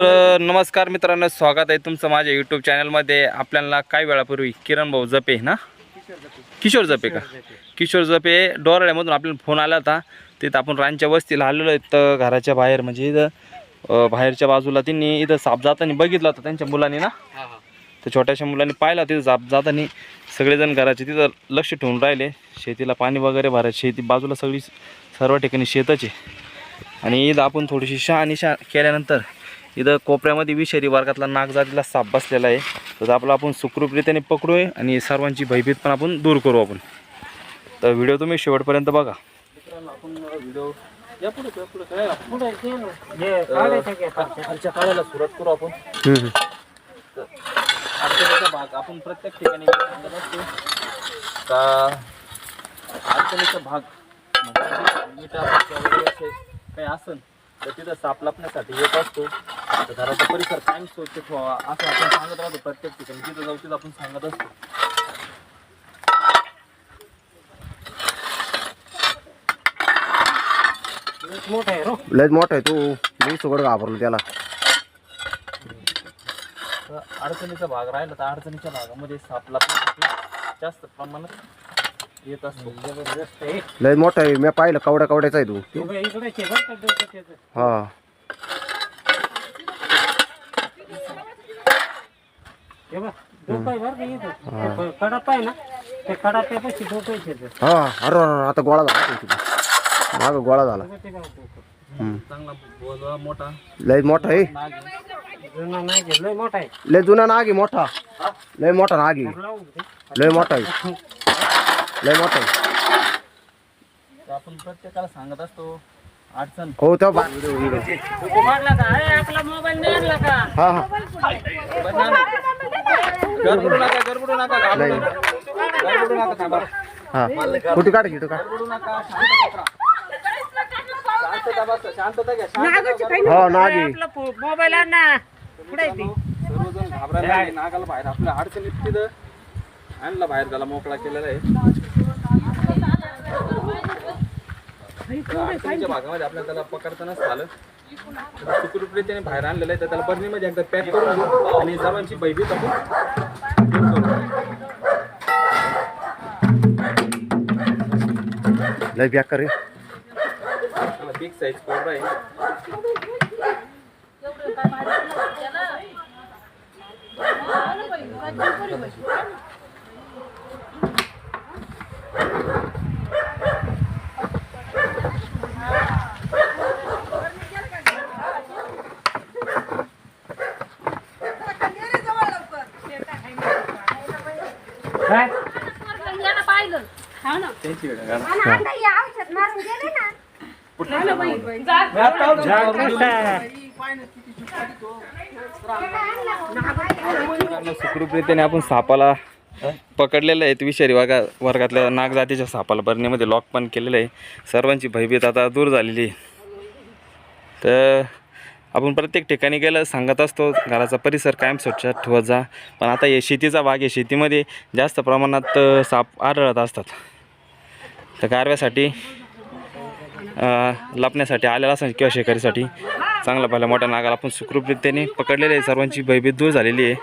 तर नमस्कार मित्रांनो स्वागत आहे तुमचं माझ्या यूट्यूब चॅनलमध्ये आपल्याला काही वेळापूर्वी किरण भाऊ जपे ना? किशोर जपे का? किशोर जपे डोरड्यामधून आपल्याला फोन आला होता. तिथं आपण रानच्या वस्तीला आलेलो आहे तर घराच्या बाहेर म्हणजे इथं बाहेरच्या बाजूला त्यांनी इथं साप जाताना बघितला होता त्यांच्या मुलांनी ना? तर छोट्याशा मुलांनी पाहिला तिथं साप जाताना. सगळेजण घराचे तिथं लक्ष ठेवून राहिले. शेतीला पाणी वगैरे भरायचं. शेती बाजूला सगळी सर्व ठिकाणी शेतच आणि इथं आपण थोडीशी शहानिशा केल्यानंतर इथं कोपऱ्यामध्ये विषारी वर्गातला नागजातीला साप बसलेला आहे. तर आपला आपण सुखरूपरीत्याने पकडू आहे आणि सर्वांची भयभीत पण आपण दूर करू आपण. तर व्हिडिओ तुम्ही शेवटपर्यंत बघा. आपण व्हिडिओ काढायला सुरुवात करू आपण. अडचणीचा भाग आपण प्रत्येक ठिकाणी का अडचणीचा भाग म्हणजे काही असन तर तिथं साप लपण्यासाठी येत असतो. तर घराचा परिसर कायम स्वच्छ ठेवावा असं आपण सांगत राहतो प्रत्येक ठिकाणी. तिथं जाऊ तिथं आपण सांगत असतो. लयच मोठा आहे तू. मी सगळं घाबरलो त्याला. तर अडचणीचा भाग राहिला तर अडचणीच्या भागामध्ये साप लपण्यासाठी जास्त प्रमाणात येत असतो. जबरदस्त आहे लय मोठा आहे. मी पाहिलं कवड्या कवड्याचा आहे तू. हा. कडप आहे ना ते कडाप्यापाशी डोकायचे हा अरे अरे, आता गोळा झाला माग गोळा झाला. हम्म. चांगला बोलवा मोठा. लय मोठा आहे. जुना नाही लय मोठा आहे. लय जुना नाग आहे मोठा. लय मोठा नाग आहे. लावून दे. लय मोठा आहे. लय मोठा आहे. आपण प्रत्येकाला सांगत असतो अडचण. हो त्या बा- मारला का? अरे आपला मोबाईल नाही आणला का? हा हा. गडबडू नका गडबडू नका घाबरू नका. गडबडू नका थांबा. हा. कुठे काढ कुठे काढ. गडबडू नका शांतता करा. शांतता बसा शांतता घ्या शांतता हो नाग आहे? आपला फो- मोबाईल आण. ना ती? सर्वजण घाबरायला लागले. नागाला बाहेर. आपल्या अडचणीत तिथं आणला बाहेर त्याला मोकळा केलेला आहे. अडचणीच्या भागामध्ये आपल्याला त्याला पकडता नसतं आलं तर सुखरूपरीत्याने बाहेर आणलेलं आहे तर त्याला बरणीमध्ये एकदा पॅक करून घेऊ आणि सर्वांची भयभीत आपण करू. लय आहे त्याला बिग साईज कोबरा आहे. काय? याला पाहिलं. हा ना? त्यांची वेळ आहे. आणि आता हे औषध मारून गेले ना. मित्रांनो, सुखरूपरीत्याने आपण सापाला पकडलेलं आहे. विषारी वर्गा वर्गातल्या नागजातीच्या सापाला बरणीमध्ये लॉक पण केलेलं आहे. सर्वांची भयभीत आता दूर झालेली आहे. तर आपण प्रत्येक ठिकाणी गेलं सांगत असतो घराचा परिसर कायम स्वच्छ ठेवत जा पण आता हे शेतीचा भाग आहे शेतीमध्ये जास्त प्रमाणात साप आढळत असतात. तर गारव्यासाठी लपण्यासाठी आलेला असेल किंवा शेकारीसाठी चांगला पहिला मोठ्या नागाला आपण सुखरूपरित्याने पकडलेले आहे. सर्वांची भयभीत दूर झालेली आहे.